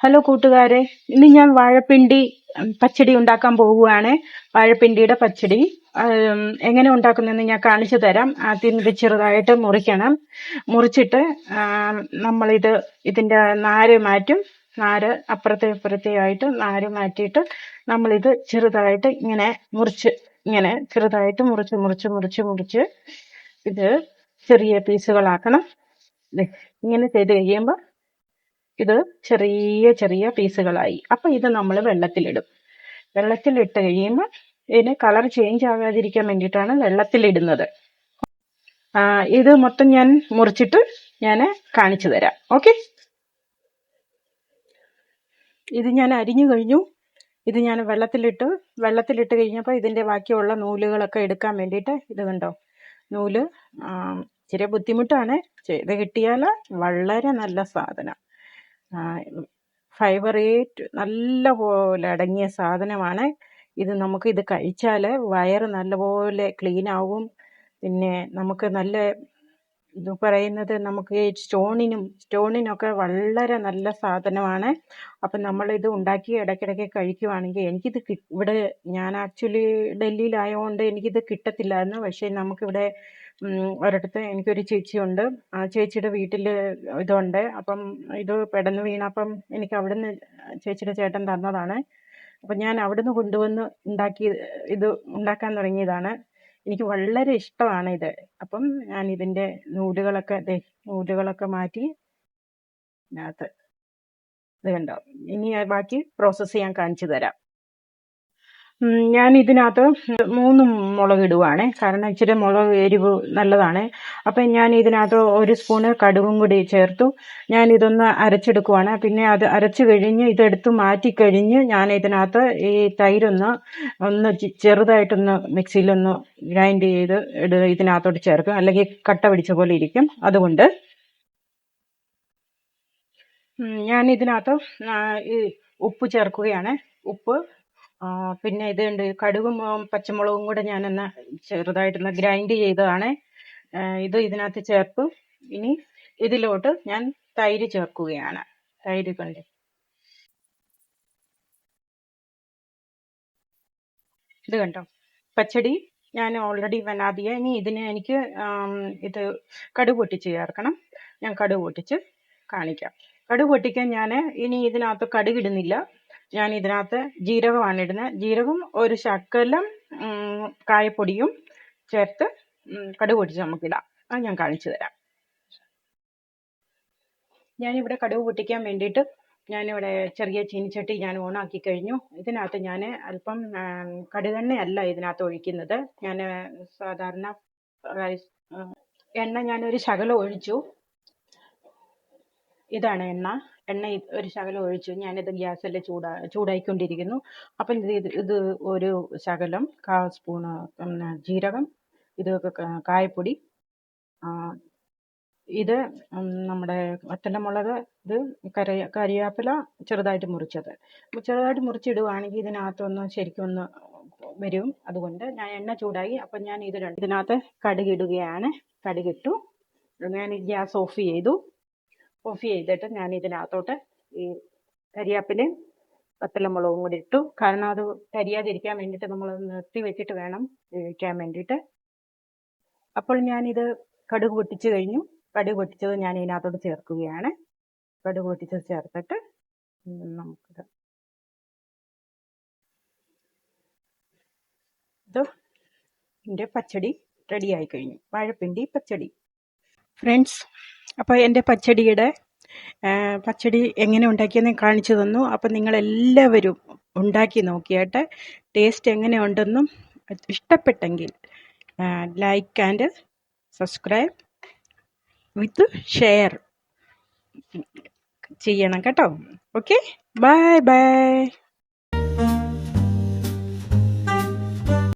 Hello കൂട്ടുകാരെ. ഇന്ന് ഞാൻ വാഴപ്പിണ്ടി പച്ചടി ഉണ്ടാക്കാൻ പോവുകയാണ്. വാഴപ്പിണ്ടിയുടെ പച്ചടി. എങ്ങനെ ഉണ്ടാക്കുന്നതെന്ന് ഞാൻ കാണിച്ചു തരാം. ആദ്യം ഇത് ചെറുതായിട്ട് മുറിക്കണം. മുറിച്ചിട്ട് നമ്മളിത് ഇതിന്റെ നാര് മാറ്റും. നാര് അപ്പുറത്തെ ആയിട്ട് നാര് മാറ്റിയിട്ട് നമ്മളിത് ചെറുതായിട്ട് ഇങ്ങനെ മുറിച്ച് ഇങ്ങനെ ചെറുതായിട്ട് മുറിച്ച് മുറിച്ച് മുറിച്ച് മുറിച്ച് ഇത് ചെറിയ പീസുകളാക്കണം. ഇങ്ങനെ ചെയ്ത് കഴിയുമ്പോൾ ഇത് ചെറിയ ചെറിയ പീസുകളായി. അപ്പൊ ഇത് നമ്മൾ വെള്ളത്തിലിടും. വെള്ളത്തിലിട്ട് കഴിയുമ്പോൾ ഇതിന് കളർ ചേഞ്ച് ആകാതിരിക്കാൻ വേണ്ടിയിട്ടാണ് വെള്ളത്തിലിടുന്നത്. ഇത് മൊത്തം ഞാൻ മുറിച്ചിട്ട് ഞാൻ കാണിച്ചു തരാം. ഓക്കെ? ഇത് ഞാൻ അരിഞ്ഞു കഴിഞ്ഞു. ഇത് ഞാൻ വെള്ളത്തിലിട്ട്. വെള്ളത്തിലിട്ട് കഴിഞ്ഞപ്പോൾ ഇതിന്റെ ബാക്കിയുള്ള നൂലുകളൊക്കെ എടുക്കാൻ വേണ്ടിയിട്ട് ഇത് കണ്ടോ? നൂൽ ചെറിയ ബുദ്ധിമുട്ടാണ്. ചെയ്ത് കിട്ടിയാൽ വളരെ നല്ല സാധനം. ഫൈബർ എയ്റ്റ് നല്ല പോലെ അടങ്ങിയ സാധനമാണ്. ഇത് നമുക്ക് ഇത് കഴിച്ചാൽ വയറ് നല്ലപോലെ ക്ലീൻ ആവും. പിന്നെ നമുക്ക് നല്ല ഇത് പറയുന്നത് നമുക്ക് ഈ സ്റ്റോണിനും സ്റ്റോണിനൊക്കെ വളരെ നല്ല സാധനമാണ്. അപ്പം നമ്മളിത് ഉണ്ടാക്കി ഇടയ്ക്കിടയ്ക്ക് കഴിക്കുവാണെങ്കിൽ എനിക്കിത് ഇവിടെ ഞാൻ ആക്ച്വലി ഡൽഹിയിലായതുകൊണ്ട് എനിക്കിത് കിട്ടത്തില്ലായിരുന്നു. പക്ഷേ നമുക്കിവിടെ ഒരിടത്ത് എനിക്കൊരു ചേച്ചിയുണ്ട്. ആ ചേച്ചിയുടെ വീട്ടിൽ ഇതുണ്ട്. അപ്പം ഇത് പെടന്ന് വീണപ്പം എനിക്ക് അവിടുന്ന് ചേച്ചിയുടെ ചേട്ടൻ തന്നതാണ്. അപ്പം ഞാൻ അവിടുന്ന് കൊണ്ടുവന്ന് ഉണ്ടാക്കി ഇത് ഉണ്ടാക്കാൻ തുടങ്ങിയതാണ്. എനിക്ക് വളരെ ഇഷ്ടമാണ് ഇത്. അപ്പം ഞാൻ ഇതിന്റെ നൂലുകളൊക്കെ നൂലുകളൊക്കെ മാറ്റി ഇതിനകത്ത് ഇത് കണ്ടോ? ഇനി ബാക്കി പ്രോസസ്സ് ചെയ്യാൻ കാണിച്ചു തരാം. ഞാൻ ഇതിനകത്ത് മൂന്ന് മുളക് ഇടുവാണ്. കാരണം ഇച്ചിരി മുളക് എരിവ് നല്ലതാണ്. അപ്പം ഞാൻ ഇതിനകത്ത് ഒരു സ്പൂണ് കടുകും കൂടി ചേർത്തു. ഞാൻ ഇതൊന്ന് അരച്ചെടുക്കുവാണ്. പിന്നെ അത് അരച്ച് കഴിഞ്ഞ് ഇതെടുത്ത് മാറ്റി കഴിഞ്ഞ് ഞാൻ ഇതിനകത്ത് ഈ തൈരൊന്ന് ഒന്ന് ചെറുതായിട്ടൊന്ന് മിക്സിയിലൊന്ന് ഗ്രൈൻഡ് ചെയ്ത് ഇട ഇതിനകത്തോട്ട് ചേർക്കും അല്ലെങ്കിൽ കട്ട പിടിച്ച പോലെ ഇരിക്കും. അതുകൊണ്ട് ഞാൻ ഇതിനകത്ത് ഉപ്പ് ചേർക്കുകയാണ്. ഉപ്പ് പിന്നെ ഇതുണ്ട്. കടുകും പച്ചമുളകും കൂടെ ഞാനൊന്ന് ചെറുതായിട്ടൊന്ന് ഗ്രൈൻഡ് ചെയ്തതാണ്. ഇത് ഇതിനകത്ത് ചേർത്ത് ഇനി ഇതിലോട്ട് ഞാൻ തൈര് ചേർക്കുകയാണ്. തൈര് കൊണ്ട്. ഇത് കണ്ടോ? പച്ചടി ഞാൻ ഓൾറെഡി വനാതിയ ഇനി ഇതിന് എനിക്ക് ഇത് കടുക് പൊട്ടിച്ച് ചേർക്കണം. ഞാൻ കടുക് പൊട്ടിച്ച് കാണിക്കാം. കടുക് പൊട്ടിക്കാൻ ഞാൻ ഇനി ഇതിനകത്ത് കടുക് ഇടുന്നില്ല. ഞാൻ ഇതിനകത്ത് ജീരകമാണ് ഇടുന്നത് ജീരകം ഒരു ശക്കലം കായപ്പൊടിയും ചേർത്ത് കടുക് പൊട്ടിച്ച് നമുക്കിടാം. അത് ഞാൻ കാണിച്ചു തരാം. ഞാനിവിടെ കടുക് പൊട്ടിക്കാൻ വേണ്ടിയിട്ട് ഞാനിവിടെ ചെറിയ ചീനിച്ചട്ടി ഞാൻ ഓണാക്കി കഴിഞ്ഞു. ഇതിനകത്ത് ഞാൻ അല്പം കടുകെണ്ണയല്ല ഇതിനകത്ത് ഒഴിക്കുന്നത്. ഞാൻ സാധാരണ റൈസ് എണ്ണ ഞാനൊരു ശകലം ഒഴിച്ചു. ഇതാണ് എണ്ണ. എണ്ണ ഒരു ശകലം ഒഴിച്ചു ഞാനിത് ഗ്യാസിൽ ചൂടാ ചൂടായിക്കൊണ്ടിരിക്കുന്നു. അപ്പം ഇത് ഇത് ഒരു ശകലം കാ സ്പൂണ് ജീരകം ഇത് കായപ്പൊടി ഇത് നമ്മുടെ വറ്റലമുളക് ഇത് കറി കറിവേപ്പില ചെറുതായിട്ട് മുറിച്ചത്. ചെറുതായിട്ട് മുറിച്ചിടുവാണെങ്കിൽ ഇതിനകത്തൊന്ന് ശരിക്കും ഒന്ന് വരും. അതുകൊണ്ട് ഞാൻ എണ്ണ ചൂടായി അപ്പം ഞാൻ ഇത് ഇതിനകത്ത് കടുകിടുകയാണ്. കടുകിട്ടു. ഞാൻ ഗ്യാസ് ഓഫ് ചെയ്തു. ഓഫ് ചെയ്തിട്ട് ഞാൻ ഇതിനകത്തോട്ട് ഈ കരിയാപ്പിലും പത്തല മുളകും കൂടി ഇട്ടു. കാരണം അത് കരിയാതിരിക്കാൻ വേണ്ടിയിട്ട് നമ്മൾ നിർത്തി വെച്ചിട്ട് വേണം വേവിക്കാൻ വേണ്ടിയിട്ട്. അപ്പോൾ ഞാനിത് കടുക് പൊട്ടിച്ച് കഴിഞ്ഞു. കടുക് പൊട്ടിച്ചത് ഞാൻ ഇതിനകത്തോട്ട് ചേർക്കുകയാണ്. കടുക് പൊട്ടിച്ചത് ചേർത്തിട്ട് നമുക്ക് ഇത് എന്റെ പച്ചടി റെഡി ആയി കഴിഞ്ഞു. വാഴപ്പിണ്ടി പച്ചടി. ഫ്രണ്ട്സ് അപ്പോൾ എന്റെ പച്ചടിയുടെ പച്ചടി എങ്ങനെ ഉണ്ടാക്കിയെന്ന് കാണിച്ചു തന്നു. അപ്പം നിങ്ങളെല്ലാവരും ഉണ്ടാക്കി നോക്കിയിട്ട്. ടേസ്റ്റ് എങ്ങനെ ഉണ്ടെന്നും ഇഷ്ടപ്പെട്ടെങ്കിൽ like and subscribe with share ചെയ്യണം കേട്ടോ. Okay bye bye